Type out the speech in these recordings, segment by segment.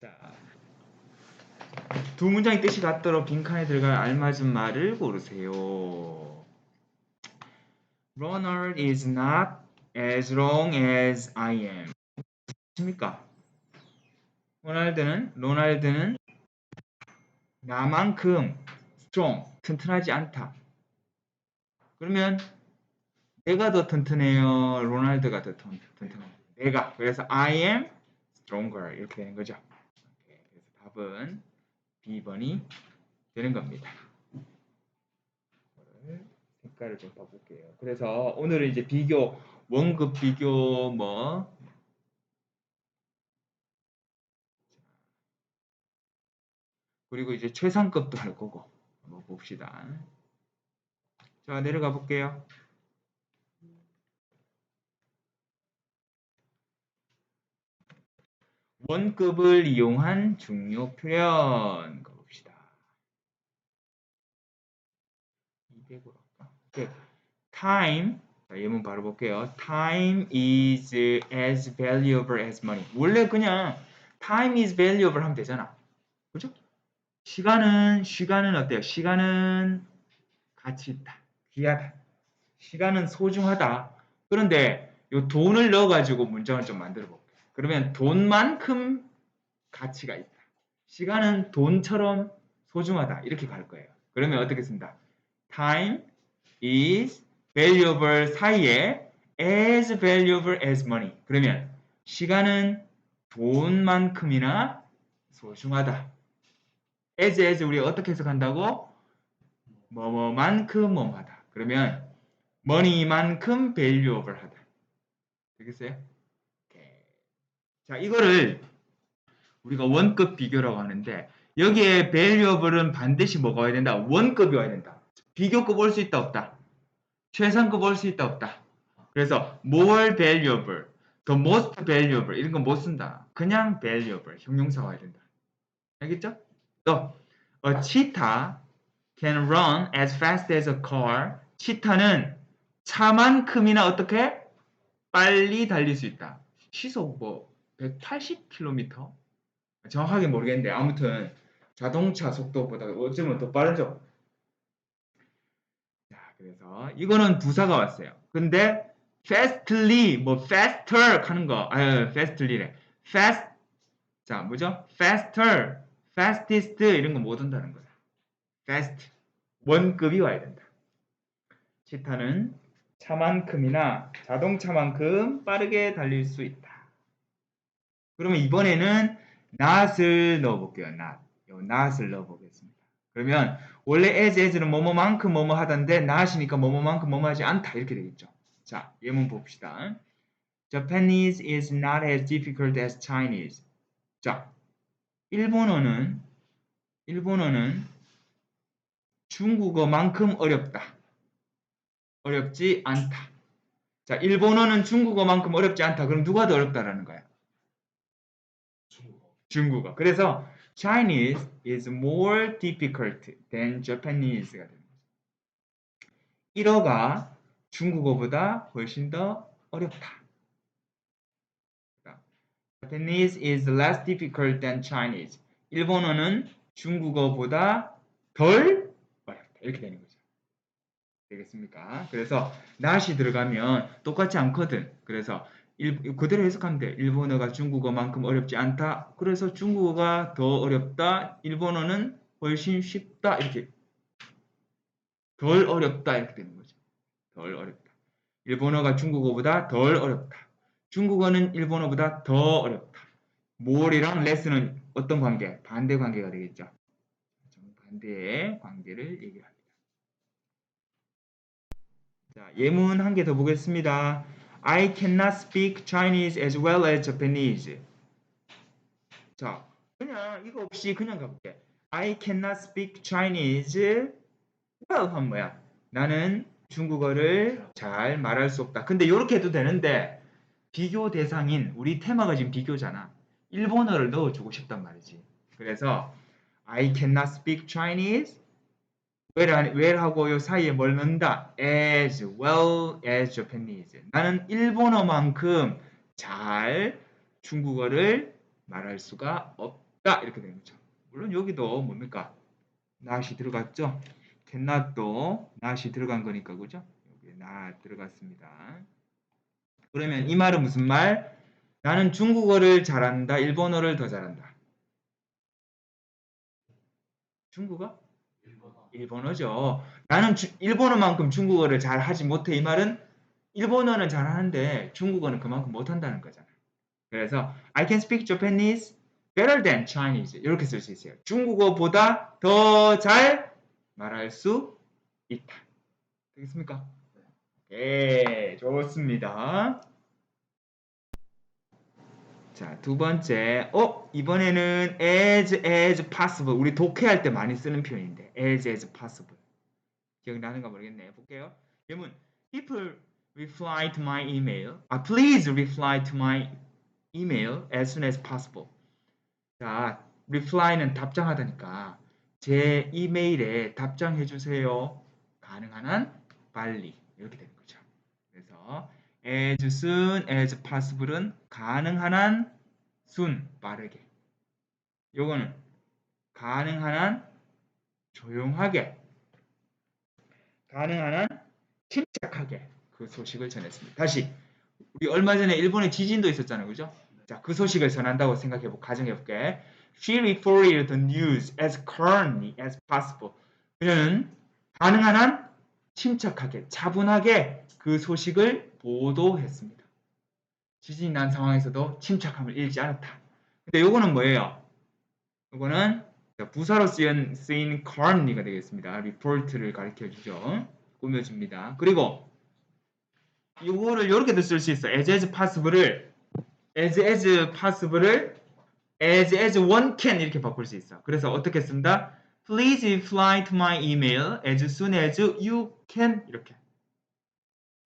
자, 두 문장의 뜻이 같도록 빈칸에 들어갈 알맞은 말을 고르세요. Ronald is not as long as I am. 맞습니까? 로날드는 로날드는 나만큼 strong 튼튼하지 않다. 그러면 내가 더 튼튼해요. 로날드가 더 튼- 튼튼해요. 내가 그래서 I am stronger 이렇게 되는 거죠. 오케이, 그래서 답은 B번이 되는 겁니다. 색깔을 좀 봐볼게요. 그래서 오늘은 이제 비교 원급 비교 뭐 그리고 이제 최상급도 할 거고 한번 봅시다. 자 내려가 볼게요. 원급을 이용한 중요 표현 봅시다. 200으로 할까? 오케이. Time 자, 예문 바로 볼게요. Time is as valuable as money. 원래 그냥 time is valuable 하면 되잖아. 그죠? 시간은 시간은 어때요? 시간은 가치 있다. 귀하다. 시간은 소중하다. 그런데 요 돈을 넣어 가지고 문장을 좀 만들어 볼게요. 그러면 돈만큼 가치가 있다. 시간은 돈처럼 소중하다. 이렇게 갈 거예요. 그러면 어떻게 쓴다? Time is valuable 사이에 as valuable as money. 그러면 시간은 돈만큼이나 소중하다. as as 우리 어떻게 해석한다고? 뭐뭐만큼 뭐하다. 그러면 money만큼 valuable 하다. 되겠어요? 자, 이거를 우리가 원급 비교라고 하는데 여기에 valuable은 반드시 뭐가 와야 된다? 원급이 와야 된다. 비교급 올 수 있다 없다. 최상급 올 수 있다 없다. 그래서 more valuable, the most valuable 이런 건 못 쓴다. 그냥 valuable 형용사가 와야 된다. 알겠죠? 또 a cheetah can run as fast as a car. 치타는 차만큼이나 어떻게 빨리 달릴 수 있다. 시속 뭐 180km? 정확하게 모르겠는데 아무튼 자동차 속도보다 어쩌면 더 빠르죠. 자, 그래서 이거는 부사가 왔어요. 근데 fastly 뭐 faster 하는 거, 아, fastly래. fast 자, 뭐죠? faster, fastest 이런 거못 온다는 거야. fast 원급이 와야 된다. 치타는 차만큼이나 자동차만큼 빠르게 달릴 수 있다. 그러면 이번에는 not을 넣어볼게요. not. 요 not을 넣어보겠습니다. 그러면 원래 as as는 뭐뭐만큼 뭐뭐 하던데 not이니까 뭐뭐만큼 뭐뭐 하지 않다 이렇게 되겠죠. 자, 예문 봅시다. Japanese is not as difficult as Chinese. 자, 일본어는 일본어는 중국어만큼 어렵다. 어렵지 않다. 자, 일본어는 중국어만큼 어렵지 않다. 그럼 누가 더 어렵다라는 거야? 중국어. 그래서 Chinese is more difficult than Japanese가 되는 거죠. 1어가 중국어보다 훨씬 더 어렵다. Japanese is less difficult than Chinese. 일본어는 중국어보다 덜 어렵다. 이렇게 되는 거죠. 되겠습니까? 그래서 not이 들어가면 똑같지 않거든. 그래서 일, 그대로 해석하면 돼. 일본어가 중국어만큼 어렵지 않다. 그래서 중국어가 더 어렵다. 일본어는 훨씬 쉽다. 이렇게 덜 어렵다. 이렇게 되는 거죠. 덜 어렵다. 일본어가 중국어보다 덜 어렵다. 중국어는 일본어보다 더 어렵다. more이랑 less는 어떤 관계? 반대 관계가 되겠죠. 반대의 관계를 얘기합니다. 자, 예문 한 개 더 보겠습니다. I cannot speak Chinese as well as Japanese. 자, 그냥 이거 없이 그냥 가볼게. I cannot speak Chinese well 하면 뭐야? 나는 중국어를 잘 말할 수 없다. 근데 이렇게 해도 되는데 비교 대상인 우리 테마가 지금 비교잖아. 일본어를 넣어주고 싶단 말이지. 그래서 I cannot speak Chinese where, where 하고 요 사이에 뭘 넣는다? as well as Japanese. 나는 일본어만큼 잘 중국어를 말할 수가 없다. 이렇게 되는 거죠. 물론 여기도 뭡니까? not이 들어갔죠. cannot도 not이 들어간 거니까 그죠? 여기 not 들어갔습니다. 그러면 이 말은 무슨 말? 나는 중국어를 잘한다. 일본어를 더 잘한다. 중국어? 일본어. 일본어죠. 나는 주- 일본어만큼 중국어를 잘 하지 못해. 이 말은 일본어는 잘 하는데 중국어는 그만큼 못한다는 거잖아. 그래서 I can speak Japanese better than Chinese 이렇게 쓸 수 있어요. 중국어보다 더 잘 말할 수 있다. 되겠습니까? 예, 좋습니다. 자, 두 번째. 어, 이번에는 as as possible. 우리 독해할 때 많이 쓰는 표현인데. as as possible. 기억나는가 모르겠네. 볼게요. 예문. People reply to my email. 아, please reply to my email as soon as possible. 자, reply는 답장하다니까 제 이메일에 답장해 주세요. 가능한 한 빨리 이렇게 되는 거죠. 그래서 as soon as possible은 가능한 한 soon 빠르게. 요거는 가능한 한 조용하게. 가능한 한 침착하게 그 소식을 전했습니다. 다시 우리 얼마 전에 일본에 지진도 있었잖아요. 그죠? 자, 그 소식을 전한다고 생각해 보 가정해 볼게. She reported the news as calmly as possible. 그녀는 가능한 한 침착하게, 차분하게 그 소식을 보도했습니다. 지진이 난 상황에서도 침착함을 잃지 않았다. 근데 요거는 뭐예요? 요거는 부사로 쓰인, 쓰인 calmly가 되겠습니다. report를 가리켜 주죠. 꾸며줍니다. 그리고 요거를 이렇게도 쓸 수 있어. as as possible을 as as possible을 as as one can 이렇게 바꿀 수 있어. 그래서 어떻게 쓴다? Please reply to my email as soon as you can 이렇게.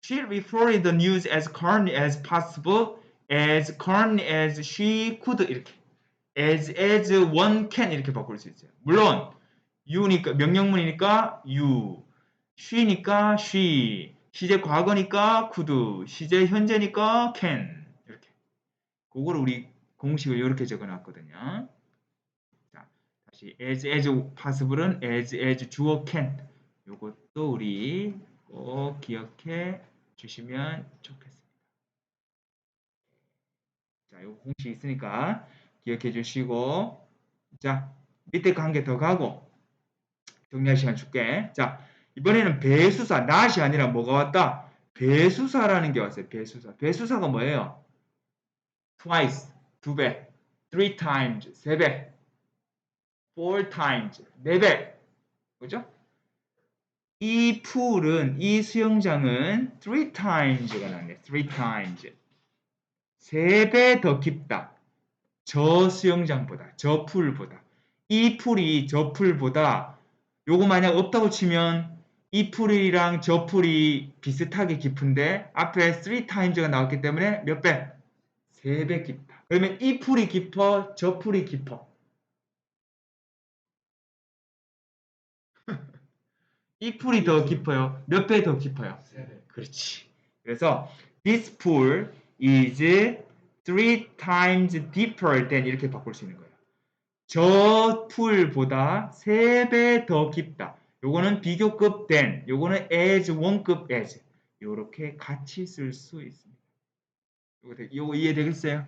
She reported the news as calmly as possible, as calmly as she could 이렇게. as as one can 이렇게 바꿀 수 있어요. 물론 you니까 명령문이니까 you, she니까 she, 시제 과거니까 could, 시제 현재니까 can 이렇게. 그거를 우리 공식을 이렇게 적어놨거든요. 자, 다시 as as possible은 as as 주어 can. 요것도 우리 꼭 기억해 주시면 좋겠습니다. 자, 요 공식 있으니까 기억해 주시고 자, 밑에 거 한 개 더 가고 정리할 시간 줄게. 자, 이번에는 배수사, 낫이 아니라 뭐가 왔다? 배수사라는 게 왔어요. 배수사. 배수사가 뭐예요? twice, 두 배, three times, 세 배, four times, 네 배. 그죠? 이 풀은, 이 수영장은 three times가 나네. three times. 세 배 더 깊다. 저 수영장보다, 저 풀보다. 이 풀이 저 풀보다 요거 만약 없다고 치면 이 풀이랑 저 풀이 비슷하게 깊은데 앞에 3 times가 나왔기 때문에 몇 배? 3배 깊다. 그러면 이 풀이 깊어, 저 풀이 깊어. 이 풀이 더 깊어요. 몇 배 더 깊어요? 세배. 그렇지. 그래서 this pool is three times deeper than 이렇게 바꿀 수 있는 거예요. 저 풀보다 세 배 더 깊다. 요거는 비교급 than, 요거는 as 원급 as. 요렇게 같이 쓸 수 있습니다. 요거, 되- 요거 이해되겠어요?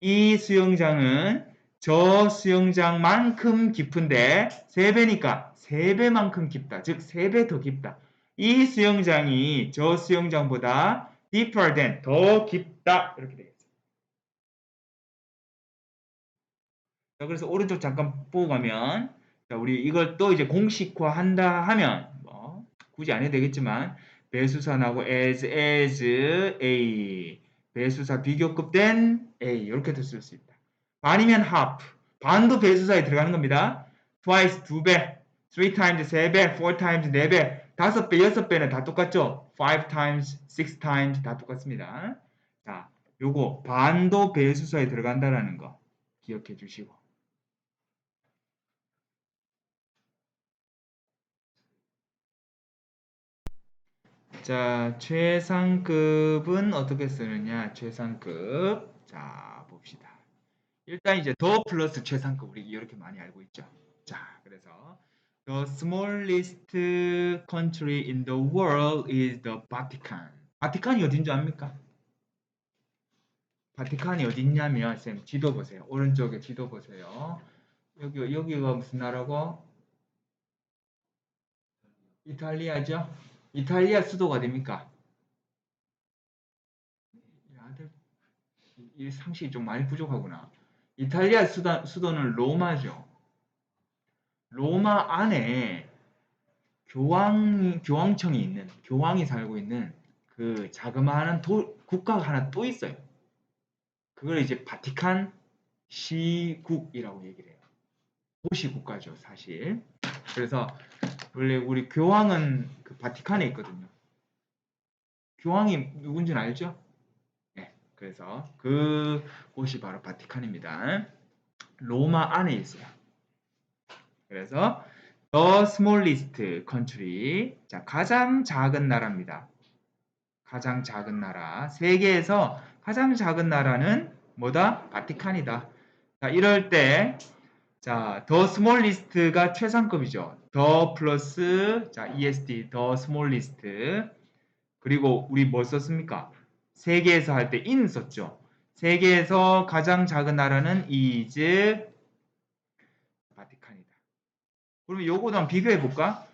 이 수영장은 저 수영장만큼 깊은데 세 배니까 세 배만큼 깊다. 즉세배더 깊다. 이 수영장이 저 수영장보다 deeper than 더 깊다. 이렇게 되겠습니다. 자, 그래서 오른쪽 잠깐 보고 가면 자, 우리 이걸 또 이제 공식화 한다 하면 뭐 굳이 안 해도 되겠지만 배수사 나고 as as a 배수사 비교급 된 a 이렇게도 쓸 수 있다. 반이면 half 반도 배수사에 들어가는 겁니다. twice 두 배, three times 세 배, four times 네 배, 다섯 배, 여섯 배는 다 똑같죠. five times, six times 다 똑같습니다. 자, 요거 반도 배수사에 들어간다라는 거 기억해 주시고. 자, 최상급은 어떻게 쓰느냐? 최상급. 자, 봅시다. 일단 이제 더 플러스 최상급 우리 이렇게 많이 알고 있죠. 자, 그래서 the smallest country in the world is the Vatican. 바티칸이 어딘 줄 압니까? 바티칸이 어디 있냐면 쌤 지도 보세요. 오른쪽에 지도 보세요. 여기 여기가 무슨 나라고? 이탈리아죠? 이탈리아 수도가 됩니까? 이 상식이 좀 많이 부족하구나. 이탈리아 수도, 수도는 로마죠. 로마 안에 교황 교황청이 있는 교황이 살고 있는 그 자그마한 도, 국가가 하나 또 있어요. 그걸 이제 바티칸 시국이라고 얘기를 해요. 도시 국가죠, 사실. 그래서 원래 우리 교황은 그 바티칸에 있거든요. 교황이 누군지는 알죠? 네, 그래서 그 곳이 바로 바티칸입니다. 로마 안에 있어요. 그래서 the smallest country, 자 가장 작은 나라입니다. 가장 작은 나라. 세계에서 가장 작은 나라는 뭐다? 바티칸이다. 자, 이럴 때, 자, the smallest가 최상급이죠. the 플러스, 자, ESD, the smallest. 그리고 우리 뭐 썼습니까? 세계에서 할 때 in 썼죠. 세계에서 가장 작은 나라는 is 바티칸이다. 그러면 한번 비교해 볼까?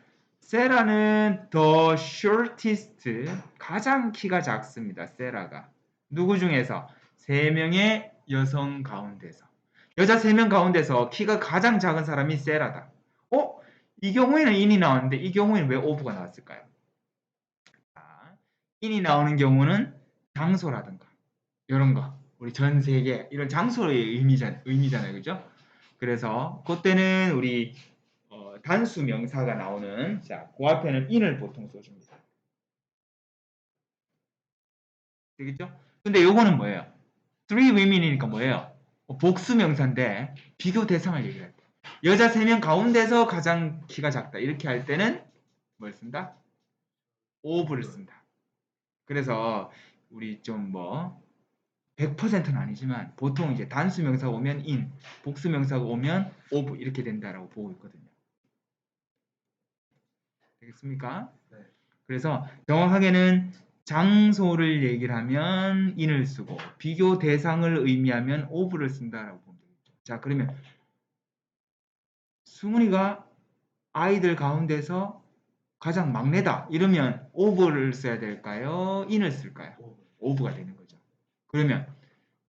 세라는 the shortest 가장 키가 작습니다. 세라가 누구 중에서 세 명의 여성 가운데서 여자 세 명 가운데서 키가 가장 작은 사람이 세라다. 어? 이 경우에는 인이 나왔는데 이 경우에는 왜 오브가 나왔을까요? 자, 인이 나오는 경우는 장소라든가 이런 거 우리 전 세계 이런 장소의 의미잖, 의미잖아요, 그죠? 그래서 그때는 우리 어, 단수 명사가 나오는 자, 그 앞에는 in을 보통 써줍니다. 되겠죠? 근데 요거는 뭐예요? three women이니까 뭐예요? 어, 복수 명사인데 비교 대상을 얘기할 때 여자 세명 가운데서 가장 키가 작다 이렇게 할 때는 뭘 쓴다? of를 쓴다. 그래서 우리 좀 뭐 100%는 아니지만 보통 이제 단수 명사가 오면 in, 복수 명사가 오면 of 이렇게 된다라고 보고 있거든요. 되겠습니까? 네. 그래서 정확하게는 장소를 얘기를 하면 in을 쓰고 비교 대상을 의미하면 of를 쓴다라고 보면 되겠죠. 자, 그러면 승훈이가 아이들 가운데서 가장 막내다 이러면 of를 써야 될까요? in을 쓸까요? Of가 되는 거죠. 그러면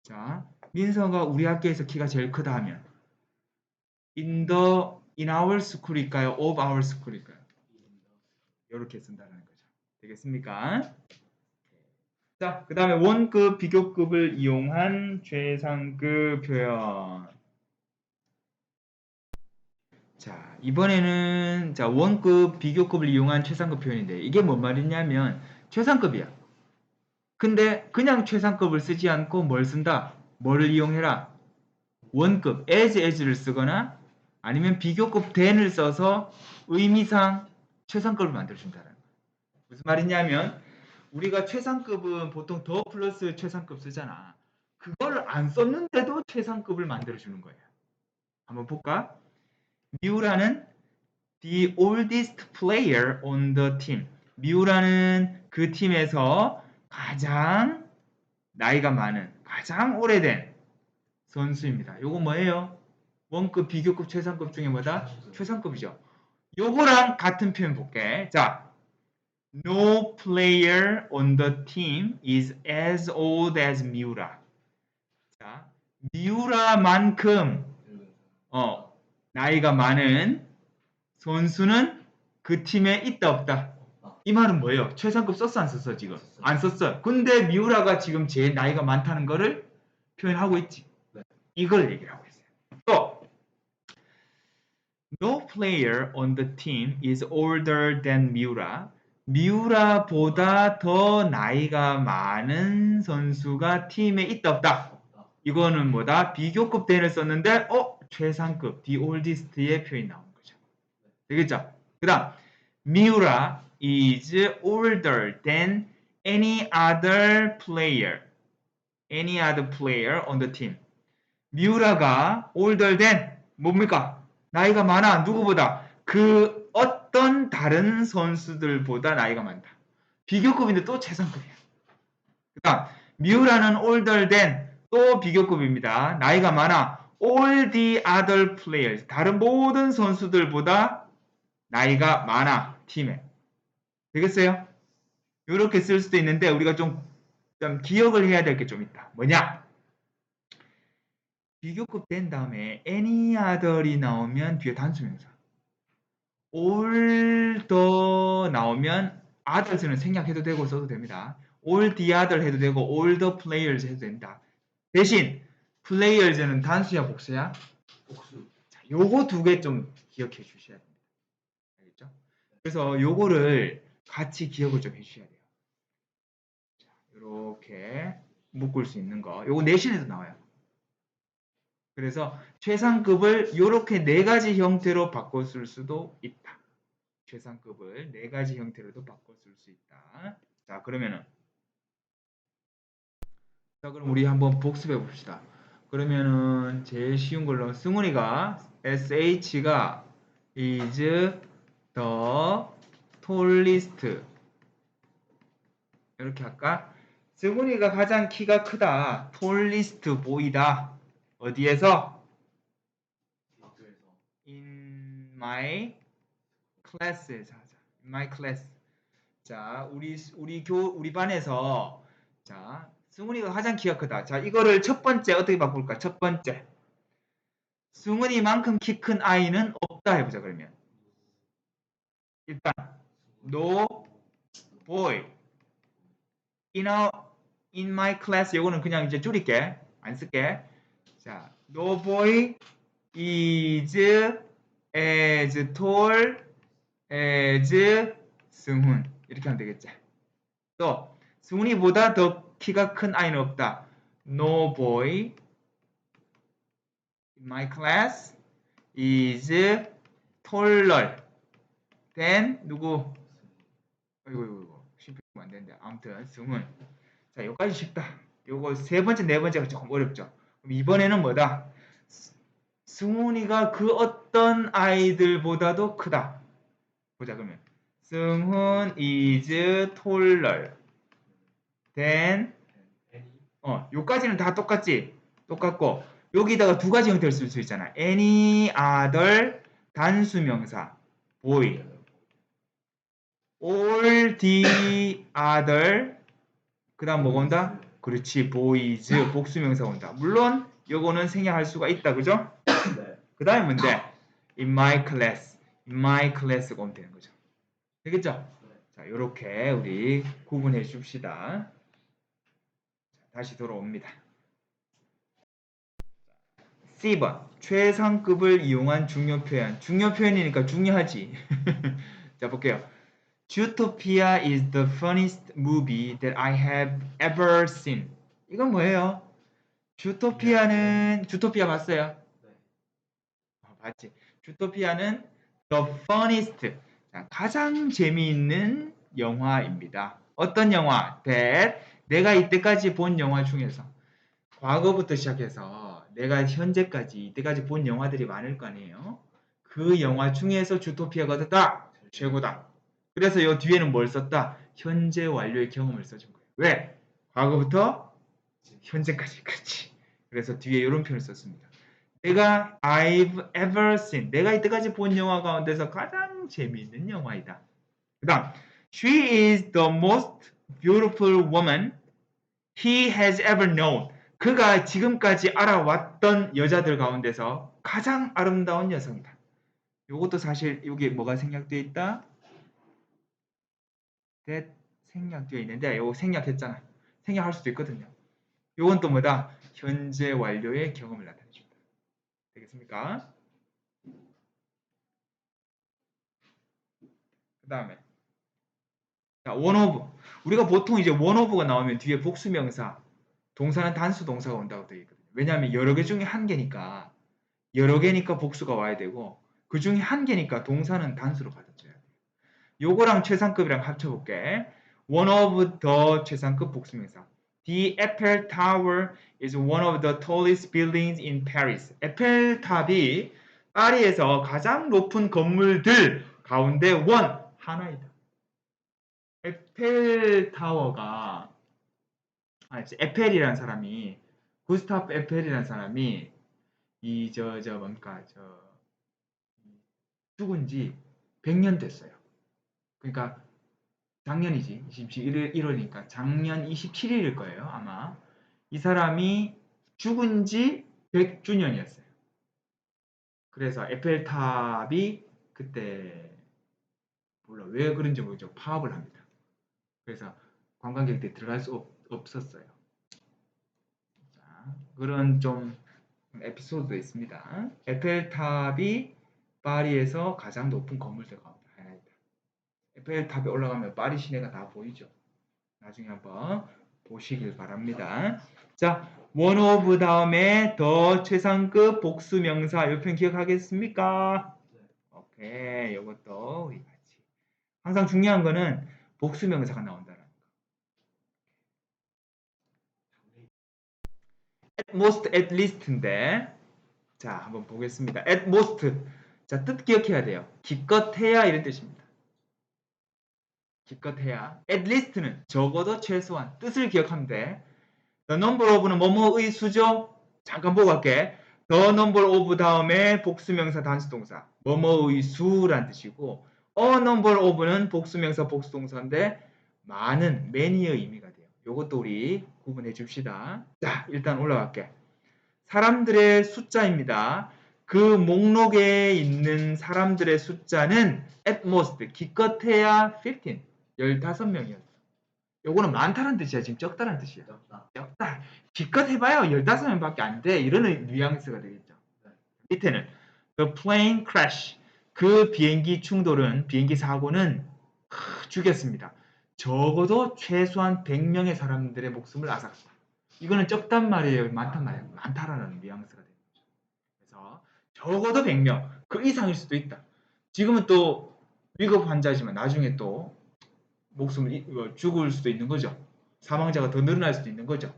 자 민서가 우리 학교에서 키가 제일 크다 하면 in the in our school일까요? of our school일까요? 이렇게 쓴다는 거죠. 되겠습니까? 자, 그 다음에 원급, 비교급을 이용한 최상급 표현. 자, 이번에는 자 원급, 비교급을 이용한 최상급 표현인데 이게 뭔 말이냐면 최상급이야. 근데 그냥 최상급을 쓰지 않고 뭘 쓴다? 뭐를 이용해라? 원급, as, as를 쓰거나 아니면 비교급 then을 써서 의미상 최상급을 만들어준다는 거예요. 무슨 말이냐면 우리가 최상급은 보통 더 플러스 최상급 쓰잖아. 그걸 안 썼는데도 최상급을 만들어주는 거예요. 한번 볼까? 미우라는 the oldest player on the team. 미우라는 그 팀에서 가장 나이가 많은, 가장 오래된 선수입니다. 요거 뭐예요? 원급, 비교급, 최상급 중에 뭐다? 최상급이죠. 요거랑 같은 표현 볼게. 자, no player on the team is as old as 미우라. 자, 미우라만큼 어, 나이가 많은 선수는 그 팀에 있다 없다. 이 말은 뭐예요? 최상급 썼어 안 썼어 지금? 안 썼어. 근데 미우라가 지금 제일 나이가 많다는 거를 표현하고 있지. 네. 이걸 얘기를 하고 있어요. 또 No player on the team is older than 미우라. 미우라보다 더 나이가 많은 선수가 팀에 있다 없다. 이거는 뭐다? 비교급 대를 썼는데 어? 최상급 the oldest의 표현이 나오는 거죠. 되겠죠? 그 다음 미우라 is older than any other player any other player on the team 미우라가 older than 뭡니까? 나이가 많아. 누구보다? 그 어떤 다른 선수들보다 나이가 많다. 비교급인데 또 최상급이야. 그 다음 미우라는 older than 또 비교급입니다. 나이가 많아. all the other players 다른 모든 선수들보다 나이가 많아. 팀에. 되겠어요? 이렇게 쓸 수도 있는데 우리가 좀, 좀 기억을 해야 될 게 좀 있다. 뭐냐? 비교급 된 다음에 any other이 나오면 뒤에 단수명사. all the 나오면 others는 생략해도 되고 써도 됩니다. all the other 해도 되고 all the players 해도 됩니다. 대신 players는 단수야 복수야? 복수. 자, 요거 두 개 좀 기억해 주셔야 됩니다. 알겠죠? 그래서 요거를 같이 기억을 좀 해주셔야 돼요. 자, 이렇게 묶을 수 있는 거. 요거 내신에도 나와요. 그래서 최상급을 이렇게 네 가지 형태로 바꿔 쓸 수도 있다. 최상급을 네 가지 형태로도 바꿔 쓸 수 있다. 자, 그러면은 자, 그럼 우리 한번 복습해 봅시다. 그러면은 제일 쉬운 걸로 승훈이가 SH가 is the tallest 이렇게 할까? 승훈이가 가장 키가 크다. tallest 보이다. 어디에서? in my class에서 하자. in my class. 자, 우리 우리 교 우리 반에서 자, 승훈이가 가장 키가 크다. 자, 이거를 첫 번째 어떻게 바꿀까? 첫 번째. 승훈이만큼 키 큰 아이는 없다 해보자 그러면. 일단 no boy in our in my class 요거는 그냥 이제 줄일게. 안 쓸게. 자, no boy is as tall as 승훈 이렇게 하면 되겠지. 또 승훈이보다 더 키가 큰 아이는 없다. No boy in my class is taller than 누구? 아이고 이거 이거 쉽게 안 되는데 아무튼 승훈. 자 여기까지 쉽다. 요거 세 번째 네 번째가 조금 어렵죠. 그럼 이번에는 뭐다? 승훈이가 그 어떤 아이들보다도 크다. 보자 그러면 승훈 is taller than. 어 요까지는 다 똑같지? 똑같고 여기다가 두 가지 형태를 쓸 수 있잖아. any other 단수명사 boy all the other 그 다음 뭐가 온다? 그렇지 boys 복수명사 온다. 물론 요거는 생략할 수가 있다. 그죠? 네. 그 다음에 뭔데? in my class in my class가 오면 되는 거죠. 되겠죠? 네. 자, 요렇게 우리 구분해 줍시다. 자, 다시 돌아옵니다. C번 최상급을 이용한 중요 표현. 중요 표현이니까 중요하지. 자, 볼게요. Zootopia is the funniest movie that I have ever seen. 이건 뭐예요? 주토피아는 주토피아 봤어요? 네. 어, 봤지. 주토피아는 the funniest 자, 가장 재미있는 영화입니다. 어떤 영화? that 내가 이때까지 본 영화 중에서 과거부터 시작해서 내가 현재까지 이때까지 본 영화들이 많을 거 아니에요. 그 영화 중에서 주토피아가 됐다. 최고다. 그래서 이 뒤에는 뭘 썼다? 현재 완료의 경험을 써준 거예요. 왜? 과거부터 현재까지. 그렇지. 그래서 뒤에 이런 표현을 썼습니다. 내가 I've ever seen 내가 이때까지 본 영화 가운데서 가장 재미있는 영화이다. 그 다음 She is the most beautiful woman he has ever known. 그가 지금까지 알아왔던 여자들 가운데서 가장 아름다운 여성이다. 이것도 사실 여기 뭐가 생략되어 있다? That 생략되어 있는데 이거 생략했잖아. 생략할 수도 있거든요. 이건 또 뭐다? 현재 완료의 경험을 나타내준다. 되겠습니까? 그 다음에 자, 원오브 우리가 보통 이제 원오브가 나오면 뒤에 복수명사 동사는 단수 동사가 온다고 되어 있거든요. 왜냐하면 여러 개 중에 한 개니까 여러 개니까 복수가 와야 되고 그 중에 한 개니까 동사는 단수로 돼 요. 요거랑 최상급이랑 합쳐볼게. One of the 최상급 복수명사. The Eiffel Tower is one of the tallest buildings in Paris. 에펠탑이 파리에서 가장 높은 건물들 가운데 원 하나이다. 에펠 타워가 아, 이제 에펠이라는 사람이 구스타프 에펠이라는 사람이 이 저 저 뭔가 저 죽은 지 100년 됐어요. 그러니까 작년이지. 27일 1월이니까 작년 27일일 거예요, 아마. 이 사람이 죽은 지 100주년이었어요. 그래서 에펠탑이 그때 몰라 왜 그런지 모르죠. 파업을 합니다. 그래서 관광객들이 들어갈 수 없, 없었어요. 자, 그런 좀 에피소드도 있습니다. 에펠탑이 파리에서 가장 높은 건물들 가운데. 에펠탑에 올라가면 파리 시내가 다 보이죠. 나중에 한번 보시길 바랍니다. 자, of 다음에 더 최상급 복수 명사 이편 기억하겠습니까? 네. 오케이, 이것도 우리 같이. 항상 중요한 거는 복수 명사가 나온다는 거. at most, at least인데, 자, 한번 보겠습니다. at most. 자, 뜻 기억해야 돼요. 기껏해야 이런 뜻입니다. 기껏해야. at least는 적어도 최소한 뜻을 기억하면 돼. the number of는 뭐뭐의 수죠? 잠깐 보고 갈게. the number of 다음에 복수명사 단수동사 뭐뭐의 수란 뜻이고 a number of는 복수명사 복수동사인데 많은 many의 의미가 돼요. 요것도 우리 구분해 줍시다. 자, 일단 올라갈게. 사람들의 숫자입니다. 그 목록에 있는 사람들의 숫자는 at most 기껏해야 15 15명이었어. 요거는 많다는 뜻이야. 지금 적다는 뜻이야. 적다. 적다. 기껏 해봐요. 15명밖에 안 돼. 이런 뉘앙스가 되겠죠. 네. 밑에는 the plane crash. 그 비행기 충돌은 비행기 사고는 크, 죽였습니다. 적어도 최소한 100명의 사람들의 목숨을 앗았다. 이거는 적단 말이에요. 많단 말이에요. 많다라는 뉘앙스가 되는 거죠. 그래서 적어도 100명. 그 이상일 수도 있다. 지금은 또 위급 환자지만 나중에 또 목숨을 잃- 어, 죽을 수도 있는 거죠. 사망자가 더 늘어날 수도 있는 거죠.